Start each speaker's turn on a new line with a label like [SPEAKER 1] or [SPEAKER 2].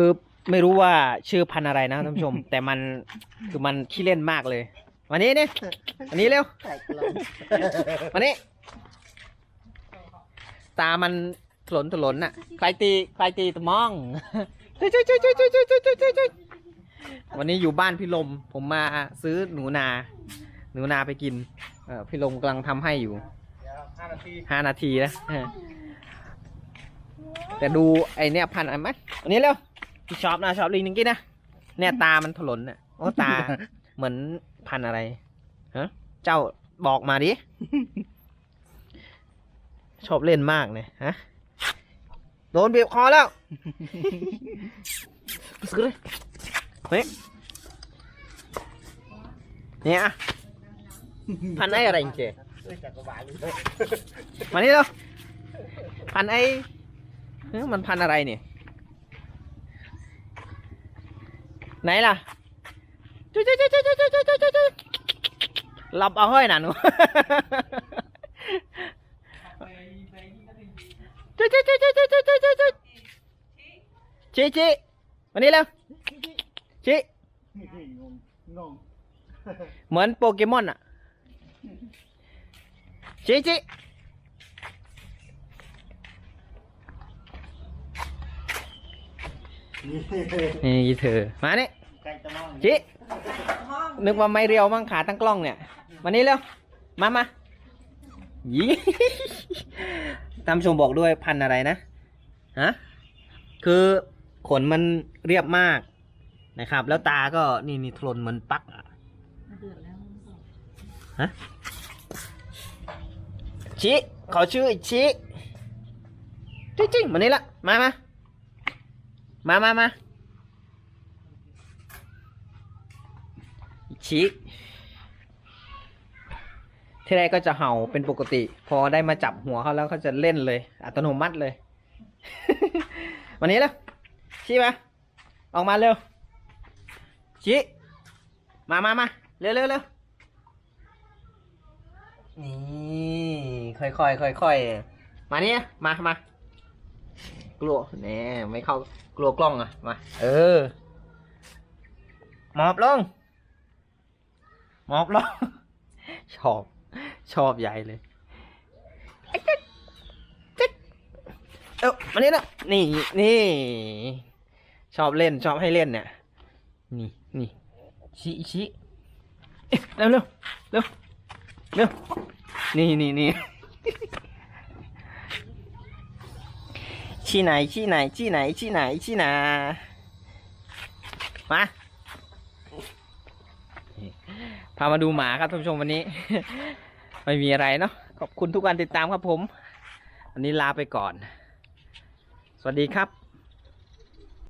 [SPEAKER 1] คือไม่รู้ว่าชื่อพันธุ์อะไรนะท่านผู้ชม แต่มันคือมันขี้เล่นมากเลยวันนี้นี่วันนี้เร็ว
[SPEAKER 2] ไก่กลม
[SPEAKER 1] วันนี้ ตามันถลนถลนน่ะ ใครตีใครตีตะมองช่วยช่วยช่วยช่วยช่วยช่วยช่วยช่วยช่วยช่วยวันนี้อยู่บ้านพี่ลม ผมมาซื้อหนูนา หนูนาไปกิน เออพี่ลมกำลังทำให้อยู่
[SPEAKER 2] เดี๋ยวห้านาที
[SPEAKER 1] ห้านาทีนะเออแต่ดูไอเนี้ยพันธุ์อะไรไหมอันนี้เร็ว พี่ชอบนะชอบลิงนึงกินนะเนี่ยตามันถลนน่ะโอ้ตา เหมือนพันอะไรฮะเจ้าบอกมาดิ ชอบเล่นมากเนี่ยฮะโดนเบียบคอแล้วสกเลเฮ้ยเนี่ยพันไอ้อะไรจริง
[SPEAKER 2] เอ้ยจักรวาลเลย
[SPEAKER 1] ๆมานี่เร็วพันไอ้เอ้ยมันพันอะไรเนี่ย ไหนล่ะจุ๊ยจุ๊ยจุ๊ยจุ๊จุ๊จุ๊จุ๊จุ๊จุ๊หลับเอาห้อยหน่ะหนูจุ๊ยจุ๊ยจุ๊จุ๊จุ๊จุ๊จุ๊จุ๊ยชี้ชี้มานี่เร็วชี้
[SPEAKER 2] งงงง
[SPEAKER 1] เหมือนโปเกมอนอะชี้ชี้ นี่เธอ มานี่
[SPEAKER 2] ไก่จะมอง
[SPEAKER 1] ชี้นึกว่าไม่เรียวมั้งขาตั้งกล้องเนี่ย มานี่เร็ว มามายีตามชมบอกด้วยพันธุ์อะไรนะ ฮะ คือขนมันเรียบมากนะครับ แล้วตาก็นี่นี่ทนเหมือนปลักอะฮะชิขอชื่อชิจริงๆมานี่ละ มามา มามามาชิที่แรกก็จะเห่าเป็นปกติ พอได้มาจับหัวเขาแล้วเขาจะเล่นเลย อัตโนมัติเลย วันนี้แล้วชี้มาออกมาเร็วชี้มามามาเร็วเร็วเร็วนี่ค่อยค่อยค่อยค่อยๆมานี่มามา กลัวแน่ไม่เข้ากลัวกล้องอะมาเออหมอบลงหมอบลง ชอบ ชอบใหญ่เลยไอ้เจ๊กเจ๊กเอ้ามานี่นะนี่นี่ ชอบเล่นชอบให้เล่นเนี่ย นี่นี่ชี้ชี้เอ๊ะเร็วเร็วเร็วเร็วนี่นี่นี่ ชี้ไหนชี้ไหนชี้ไหนชี้ไหนชี้ไหนมาพามาดูหมาครับท่านผู้ชมวันนี้ ไม่มีอะไรเนาะขอบคุณทุกการติดตามครับผม วันนี้ลาไปก่อน สวัสดีครับ